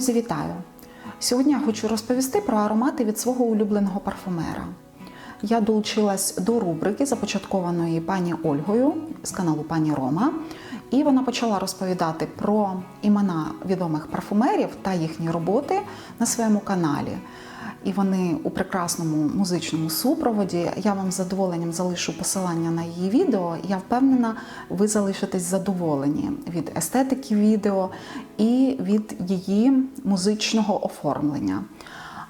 Друзі, вітаю! Сьогодні я хочу розповісти про аромати від свого улюбленого парфумера. Я долучилась до рубрики, започаткованої пані Ольгою з каналу Пані Рома, і вона почала розповідати про імена відомих парфумерів та їхні роботи на своєму каналі. І вони у прекрасному музичному супроводі. Я вам з задоволенням залишу посилання на її відео. Я впевнена, ви залишитесь задоволені від естетики відео і від її музичного оформлення.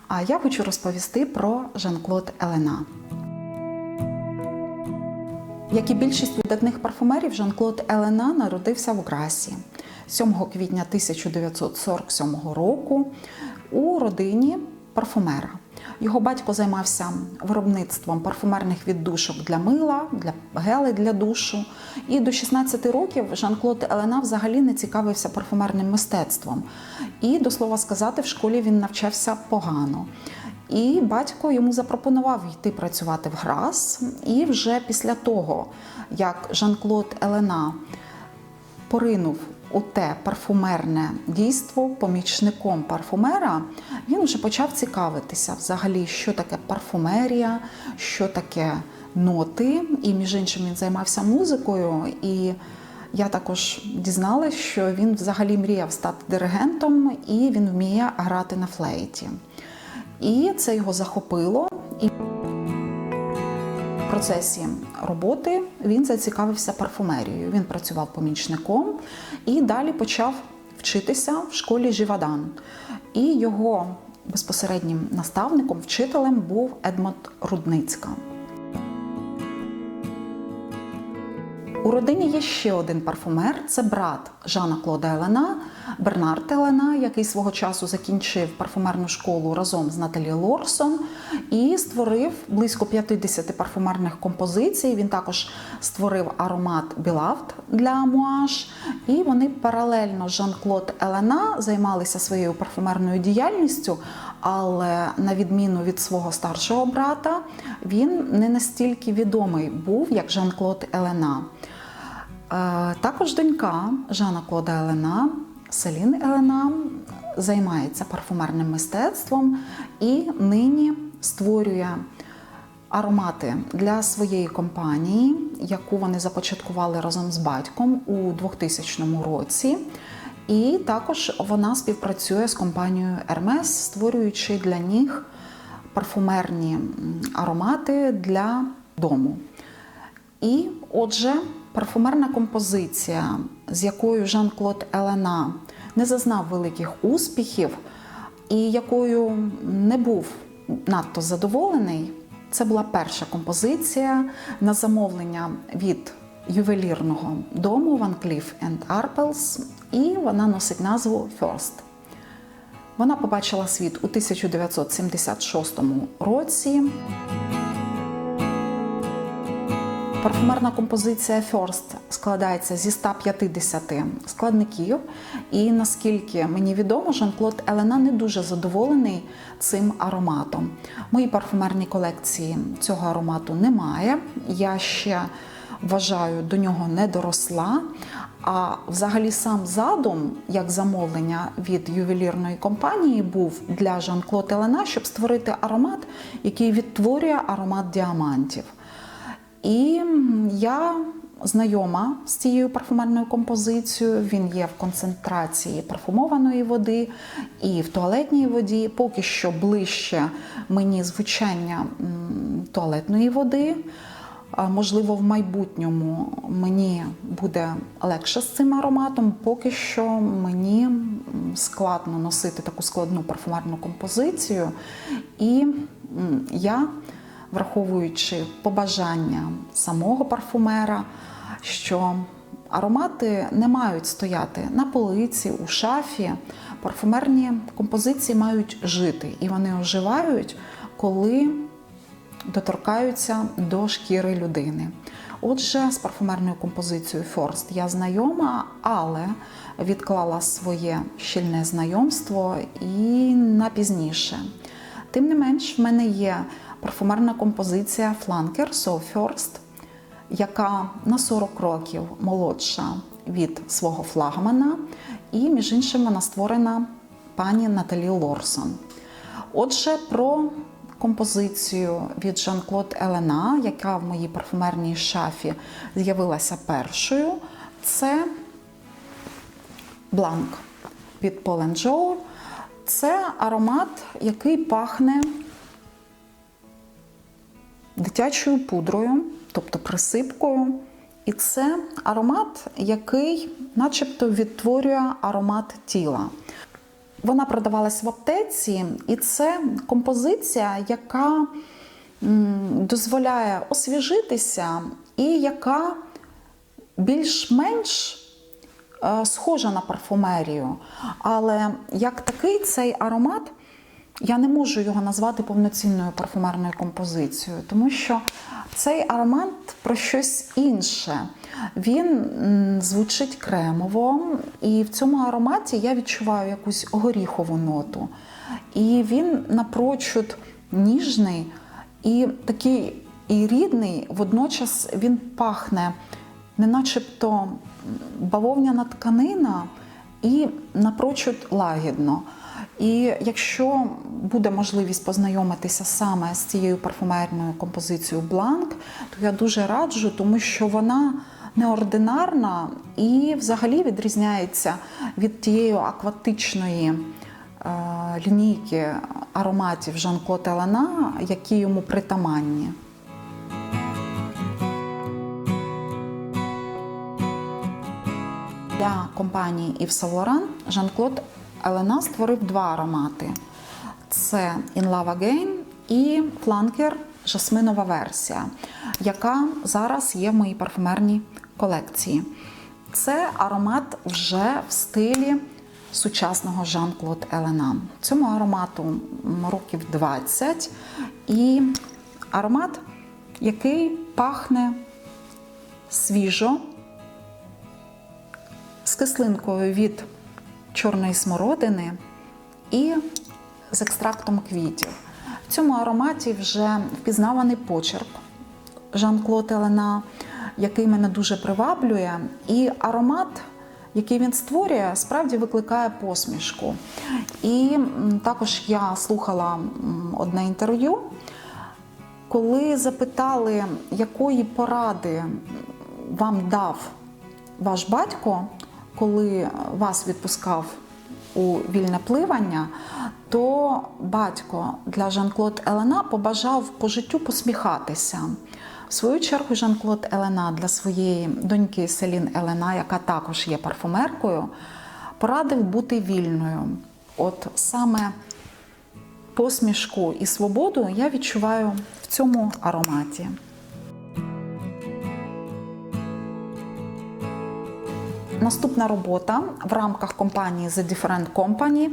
А я хочу розповісти про Жан-Клод Елена. Як і більшість видатних парфумерів, Жан-Клод Елена народився в Грасі 7 квітня 1947 року у родині парфумера. Його батько займався виробництвом парфумерних віддушок для мила, для гели для душу. І до 16 років Жан-Клод Елена взагалі не цікавився парфумерним мистецтвом. І, до слова сказати, в школі він навчався погано. І батько йому запропонував йти працювати в Грас. І вже після того, як Жан-Клод Елена поринув у те парфумерне дійство помічником парфумера, він вже почав цікавитися взагалі, що таке парфумерія, що таке ноти. І, між іншим, він займався музикою. І я також дізналась, що він взагалі мріяв стати диригентом, і він вміє грати на флейті. І це його захопило. І процесі роботи він зацікавився парфумерією. Він працював помічником і далі почав вчитися в школі Жівадан. І його безпосереднім наставником, вчителем був Едмонд Рудницька. У родині є ще один парфумер це брат Жана Клода Елена, Бернард Елена, який свого часу закінчив парфумерну школу разом з Наталі Лорсон і створив близько 50 парфумерних композицій. Він також створив аромат Білавт для Муаш. І вони паралельно Жан-Клод Елена займалися своєю парфумерною діяльністю, але на відміну від свого старшого брата, він не настільки відомий був, як Жан-Клод Елена. Також донька Жана Клода Елена, Селін Елена, займається парфумерним мистецтвом і нині створює аромати для своєї компанії, яку вони започаткували разом з батьком у 2000 році. І також вона співпрацює з компанією Hermes, створюючи для них парфумерні аромати для дому. І отже, парфумерна композиція, з якою Жан-Клод Елена не зазнав великих успіхів, і якою не був надто задоволений, це була перша композиція на замовлення від ювелірного дому Van Cleef Arpels, і вона носить назву First. Вона побачила світ у 1976 році. Парфумерна композиція First складається зі 150 складників, і наскільки мені відомо, Жан-Клод Елена не дуже задоволений цим ароматом. Моїй парфумерній колекції цього аромату немає. Я ще вважаю, до нього не доросла. А взагалі сам задум, як замовлення від ювелірної компанії, був для Жан-Клод Елена, щоб створити аромат, який відтворює аромат діамантів. І я знайома з цією парфумерною композицією. Він є в концентрації парфумованої води і в туалетній воді. Поки що ближче мені звучання туалетної води. Можливо, в майбутньому мені буде легше з цим ароматом, поки що мені складно носити таку складну парфумерну композицію. І я враховуючи побажання самого парфумера, що аромати не мають стояти на полиці, у шафі. Парфумерні композиції мають жити, і вони оживають, коли доторкаються до шкіри людини. Отже, з парфумерною композицією First я знайома, але відклала своє щільне знайомство і на пізніше. Тим не менш, в мене є парфумерна композиція Flanker So First, яка на 40 років молодша від свого флагмана, і, між іншим, вона створена пані Наталі Лорсон. Отже, про композицію від Жан-Клод Елена, яка в моїй парфумерній шафі з'явилася першою, це Бланк від Paul Joe. Це аромат, який пахне дитячою пудрою, тобто присипкою. І це аромат, який начебто відтворює аромат тіла. Вона продавалась в аптеці, і це композиція, яка дозволяє освіжитися, і яка більш-менш е, схожа на парфумерію. Але як такий цей аромат, я не можу його назвати повноцінною парфумерною композицією, тому що цей аромат про щось інше. Він звучить кремово, і в цьому ароматі я відчуваю якусь горіхову ноту. І він напрочуд ніжний і такий і рідний, водночас він пахне, не начебто бавовняна тканина і напрочуд лагідно. І якщо буде можливість познайомитися саме з цією парфумерною композицією Бланк, то я дуже раджу, тому що вона неординарна і взагалі відрізняється від тієї акватичної е, лінійки ароматів Жан-Клод Елена, які йому притаманні. Для компанії Yves Saint Жан-Клод Елена створив два аромати: це In Love Again і фланкер жасминова версія, яка зараз є в моїй парфумерній колекції. Це аромат вже в стилі сучасного Жан-Клод Елена. Цьому аромату років 20 і аромат, який пахне свіжо, з кислинкою від чорної смородини і з екстрактом квітів. В цьому ароматі вже впізнаваний почерк Жан-Клод Елена, який мене дуже приваблює. І аромат, який він створює, справді викликає посмішку. І також я слухала одне інтерв'ю, коли запитали, якої поради вам дав ваш батько коли вас відпускав у вільне пливання, то батько для Жан-Клод Елена побажав по життю посміхатися. В свою чергу, Жан-Клод Елена для своєї доньки Селін Елена, яка також є парфумеркою, порадив бути вільною. От саме посмішку і свободу я відчуваю в цьому ароматі. Наступна робота в рамках компанії The Different Company.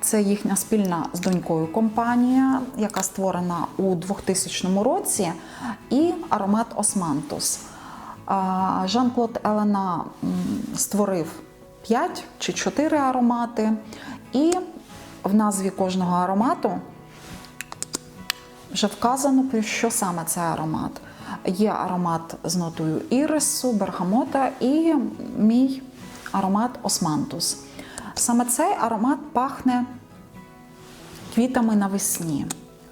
Це їхня спільна з донькою компанія, яка створена у 2000 році, і аромат Османтус. Жан-Клод Елена створив 5 чи 4 аромати, і в назві кожного аромату вже вказано, що саме це аромат. Є аромат з нотою ірису, бергамота і мій аромат Османтус. Саме цей аромат пахне квітами навесні.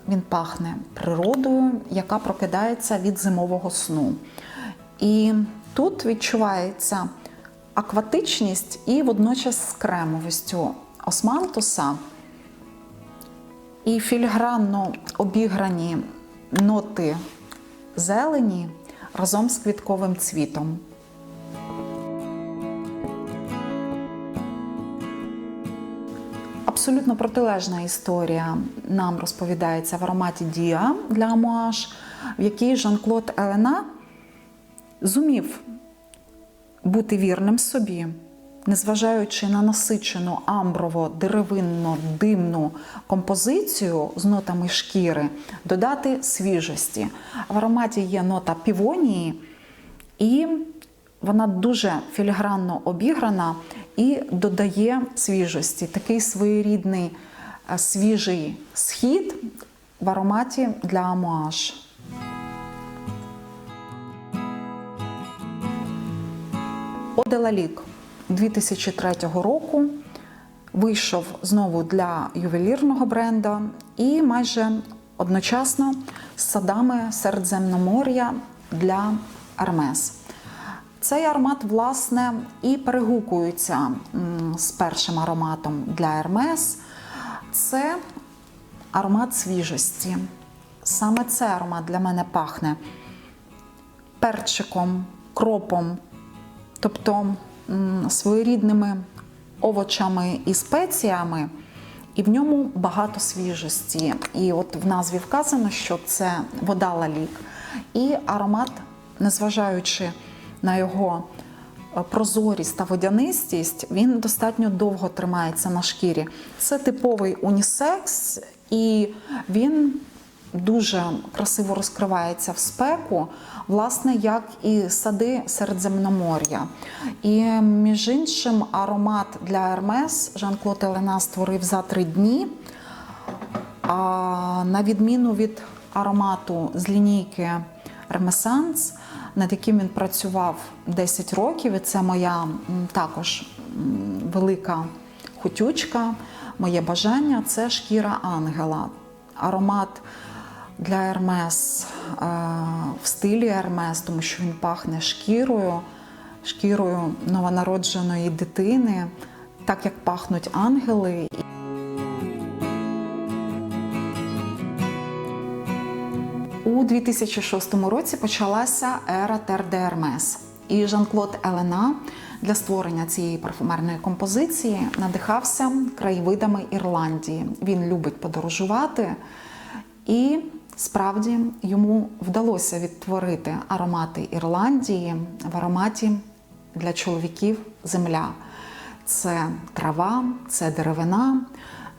Він пахне природою, яка прокидається від зимового сну. І тут відчувається акватичність і водночас з кремовістю османтуса і філігранно обіграні ноти зелені разом з квітковим цвітом. Абсолютно протилежна історія нам розповідається в ароматі Діа для Амуаш, в якій Жан-Клод Елена зумів бути вірним собі незважаючи на насичену амброво-деревинно-димну композицію з нотами шкіри, додати свіжості. В ароматі є нота півонії, і вона дуже філігранно обіграна і додає свіжості. Такий своєрідний е, свіжий схід в ароматі для амуаж. Оделалік 2003 року вийшов знову для ювелірного бренда і майже одночасно з садами Середземномор'я для Hermes. Цей аромат, власне, і перегукується з першим ароматом для Hermes. Це аромат свіжості. Саме цей аромат для мене пахне перчиком, кропом, тобто своєрідними овочами і спеціями, і в ньому багато свіжості. І от в назві вказано, що це вода лалік. І аромат, незважаючи на його е, прозорість та водянистість, він достатньо довго тримається на шкірі. Це типовий унісекс, і він дуже красиво розкривається в спеку, власне, як і сади Середземномор'я. І між іншим, аромат для Hermes Жан-Клод Елена створив за три дні. А на відміну від аромату з лінійки Ремесанс, над яким він працював 10 років, і це моя також велика хотючка, моє бажання це шкіра ангела. Аромат для Hermes е, в стилі Hermes, тому що він пахне шкірою, шкірою новонародженої дитини, так як пахнуть ангели. У 2006 році почалася ера Тер де Hermes. І Жан-Клод Елена для створення цієї парфумерної композиції надихався краєвидами Ірландії. Він любить подорожувати, і справді йому вдалося відтворити аромати Ірландії в ароматі для чоловіків земля. Це трава, це деревина,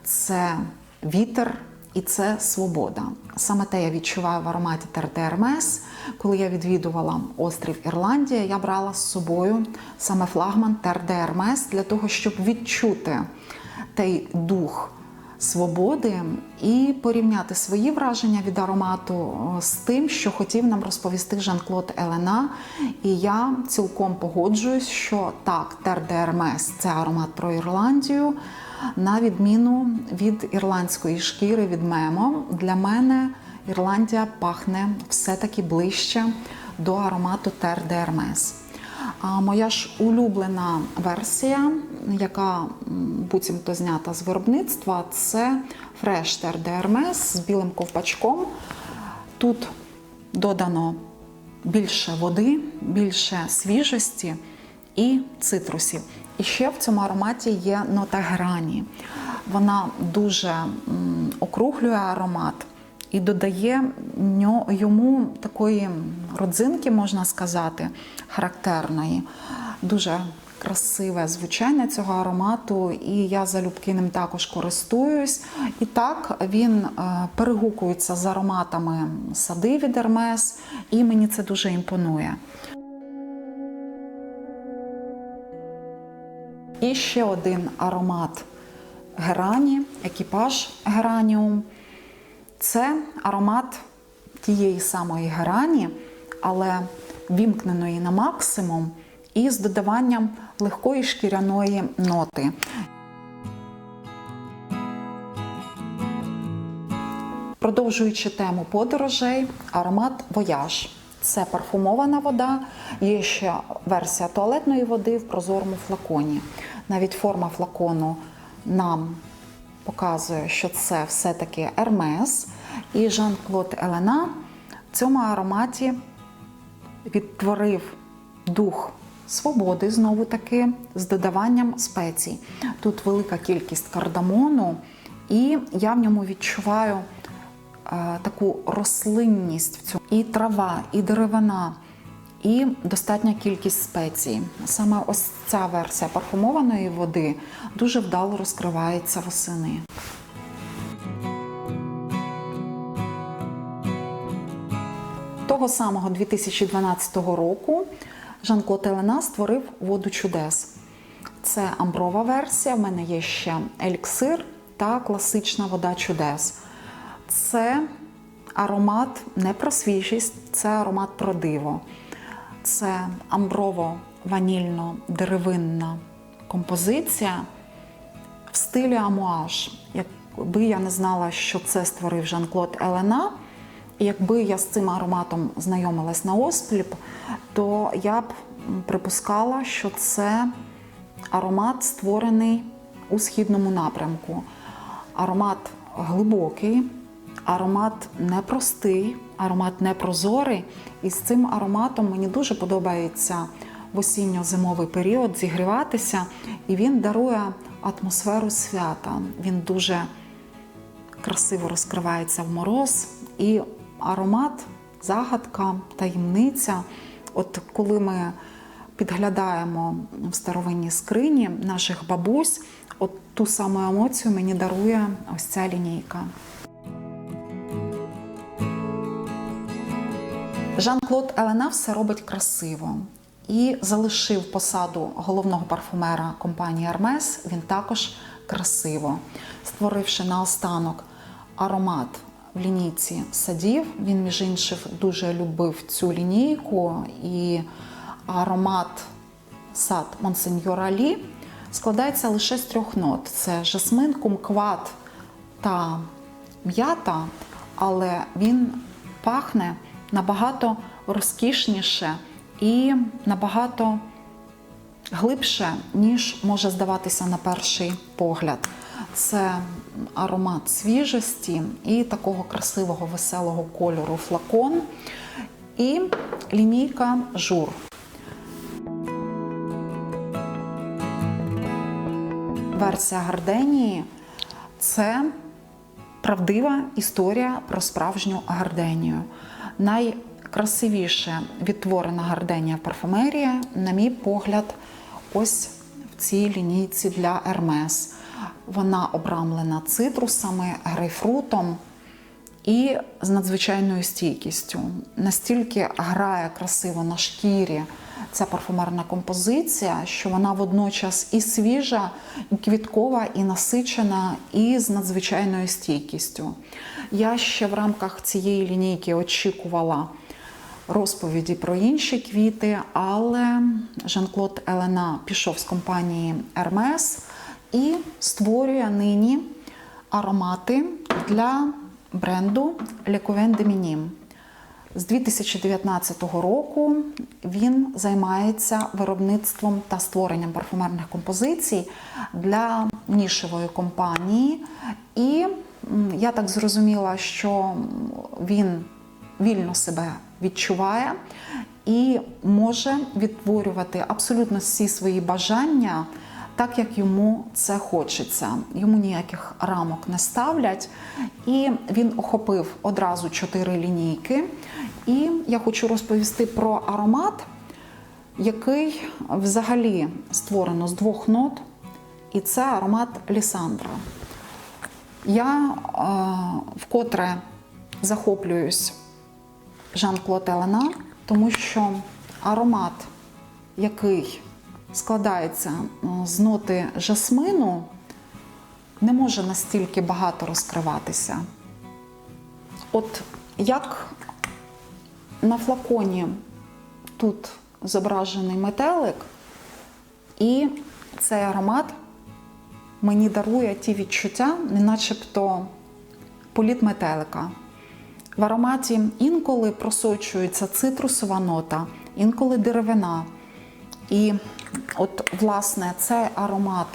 це вітер і це свобода. Саме те я відчуваю в ароматі Hermes. Коли я відвідувала острів Ірландія, я брала з собою саме флагман Терде Hermes для того, щоб відчути той дух свободи і порівняти свої враження від аромату з тим, що хотів нам розповісти Жан-Клод Елена. І я цілком погоджуюсь, що так, Терде Hermes – це аромат про Ірландію. На відміну від ірландської шкіри від мемо, для мене Ірландія пахне все-таки ближче до аромату Terre de Hermes. А моя ж улюблена версія, яка буцімто знята з виробництва, це de Hermes з білим ковпачком. Тут додано більше води, більше свіжості і цитрусів. І ще в цьому ароматі є нота грані. Вона дуже округлює аромат і додає йому такої родзинки, можна сказати, характерної. Дуже красиве звучання цього аромату, і я залюбки ним також користуюсь. І так він е, перегукується з ароматами сади від Hermes, і мені це дуже імпонує. І ще один аромат герані, екіпаж гераніум. Це аромат тієї самої герані, але вімкненої на максимум і з додаванням легкої шкіряної ноти. Продовжуючи тему подорожей, аромат Вояж. Це парфумована вода, є ще версія туалетної води в прозорому флаконі. Навіть форма флакону нам показує, що це все-таки Hermes. І Жан-Клод Елена в цьому ароматі відтворив дух свободи, знову таки, з додаванням спецій. Тут велика кількість кардамону, і я в ньому відчуваю е, таку рослинність в цьому. І трава, і деревина, і достатня кількість спецій. Саме ось ця версія парфумованої води дуже вдало розкривається восени. Того самого 2012 року Жан-Клод Елена створив воду чудес. Це амброва версія. В мене є ще еліксир та класична вода чудес. Це аромат не про свіжість, це аромат про диво. Це амброво-ванільно-деревинна композиція в стилі амуаж. Якби я не знала, що це створив Жан-Клод Елена, і якби я з цим ароматом знайомилась на оспліп, то я б припускала, що це аромат створений у східному напрямку. Аромат глибокий, аромат непростий, аромат непрозорий. І з цим ароматом мені дуже подобається в осінньо-зимовий період зігріватися, і він дарує атмосферу свята. Він дуже красиво розкривається в мороз. І аромат, загадка, таємниця. От коли ми підглядаємо в старовинній скрині наших бабусь, от ту саму емоцію мені дарує ось ця лінійка. Жан-Клод Елена все робить красиво. І залишив посаду головного парфумера компанії Hermes він також красиво, створивши наостанок аромат в лінійці садів. Він, між іншим, дуже любив цю лінійку. І аромат сад Монсеньор Алі складається лише з трьох нот: це жасмин, кумкват та м'ята, але він пахне набагато розкішніше і набагато глибше, ніж може здаватися на перший погляд. Це аромат свіжості і такого красивого веселого кольору флакон, і лінійка жур. Версія Гарденії це правдива історія про справжню гарденію. Найкрасивіше відтворена гарденія парфумерія, на мій погляд, ось в цій лінійці для Hermes. Вона обрамлена цитрусами, грейпфрутом і з надзвичайною стійкістю. Настільки грає красиво на шкірі ця парфумерна композиція, що вона водночас і свіжа, і квіткова, і насичена, і з надзвичайною стійкістю. Я ще в рамках цієї лінійки очікувала розповіді про інші квіти, але Жан-Клод Елена пішов з компанії Hermes і створює нині аромати для бренду Couvent de З 2019 року він займається виробництвом та створенням парфумерних композицій для нішевої компанії. І я так зрозуміла, що він вільно себе відчуває і може відтворювати абсолютно всі свої бажання так, як йому це хочеться. Йому ніяких рамок не ставлять. І він охопив одразу чотири лінійки. І я хочу розповісти про аромат, який взагалі створено з двох нот, і це аромат Лісандра. Я е, вкотре захоплююсь Жан-Клод Елена, тому що аромат, який складається з ноти жасмину, не може настільки багато розкриватися. От як на флаконі тут зображений метелик, і цей аромат мені дарує ті відчуття, не начебто політ метелика. В ароматі інколи просочується цитрусова нота, інколи деревина. І от, власне, цей аромат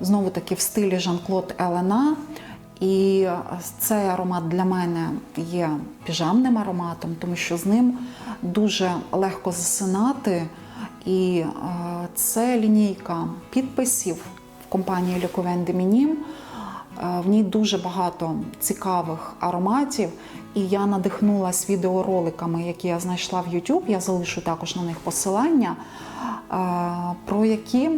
знову таки в стилі Жан-Клод Елена. І цей аромат для мене є піжамним ароматом, тому що з ним дуже легко засинати. І е, це лінійка підписів в компанії Couvent de Е, В ній дуже багато цікавих ароматів, і я надихнулася відеороликами, які я знайшла в YouTube. Я залишу також на них посилання, про які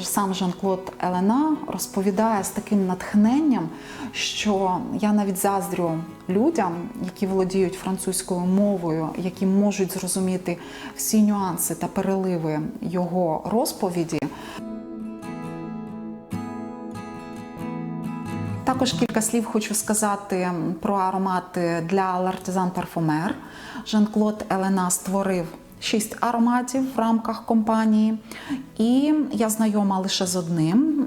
сам Жан-Клод Елена розповідає з таким натхненням, що я навіть заздрю людям, які володіють французькою мовою, які можуть зрозуміти всі нюанси та переливи його розповіді. Також кілька слів хочу сказати про аромати для L'Artisan Parfumer. Жан-Клод Елена створив шість ароматів в рамках компанії, і я знайома лише з одним.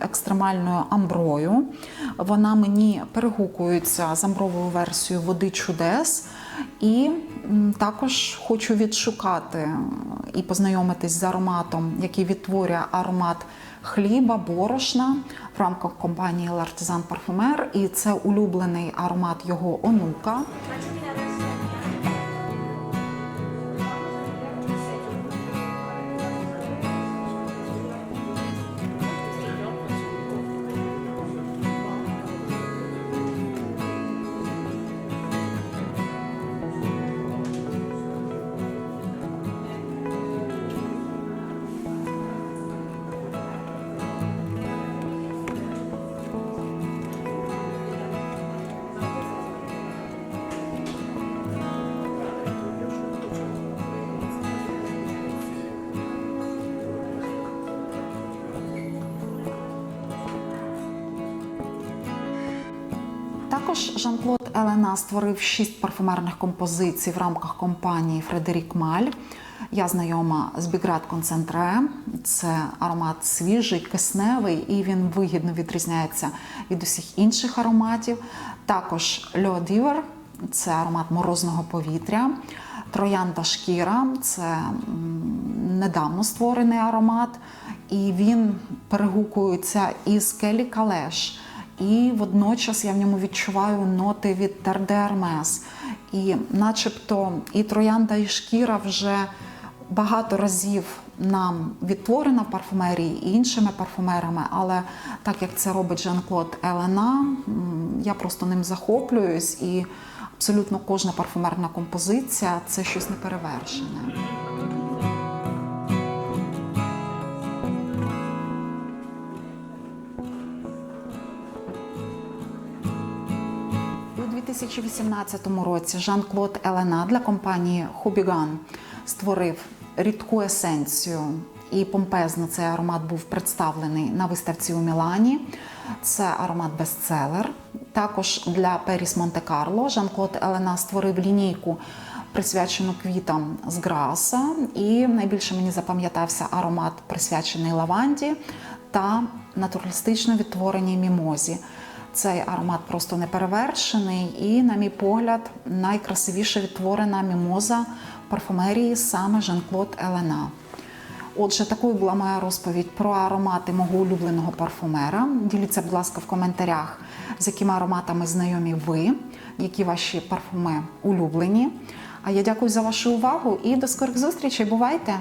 Екстремальною амброю. Вона мені перегукується з амбровою версією води чудес. І також хочу відшукати і познайомитись з ароматом, який відтворює аромат хліба, борошна в рамках компанії L'Artisan Parfumer. І це улюблений аромат його онука. Також Жан-Клод Елена створив шість парфумерних композицій в рамках компанії Фредерік Маль. Я знайома з Біград Концентре. Це аромат свіжий, кисневий, і він вигідно відрізняється від усіх інших ароматів. Також Льо Дівер це аромат морозного повітря. Троянда шкіра це недавно створений аромат, і він перегукується із Келі Калеш. І водночас я в ньому відчуваю ноти від Терде Армес. І начебто і троянда, і шкіра вже багато разів нам відтворена в парфумерії і іншими парфумерами, але так як це робить Жан-Клод Елена, я просто ним захоплююсь, і абсолютно кожна парфумерна композиція це щось неперевершене. 2018 році Жан-Клод Елена для компанії Хубіган створив рідку есенцію. І помпезно цей аромат був представлений на виставці у Мілані. Це аромат бестселер. Також для Періс Монте-Карло Жан-Клод Елена створив лінійку, присвячену квітам з Граса. І найбільше мені запам'ятався аромат, присвячений лаванді та натуралістично відтвореній мімозі. Цей аромат просто неперевершений, і, на мій погляд, найкрасивіше відтворена мімоза парфумерії саме Жан-Клод Елена. Отже, такою була моя розповідь про аромати мого улюбленого парфумера. Діліться, будь ласка, в коментарях, з якими ароматами знайомі ви, які ваші парфуми улюблені. А я дякую за вашу увагу і до скорих зустрічей. Бувайте!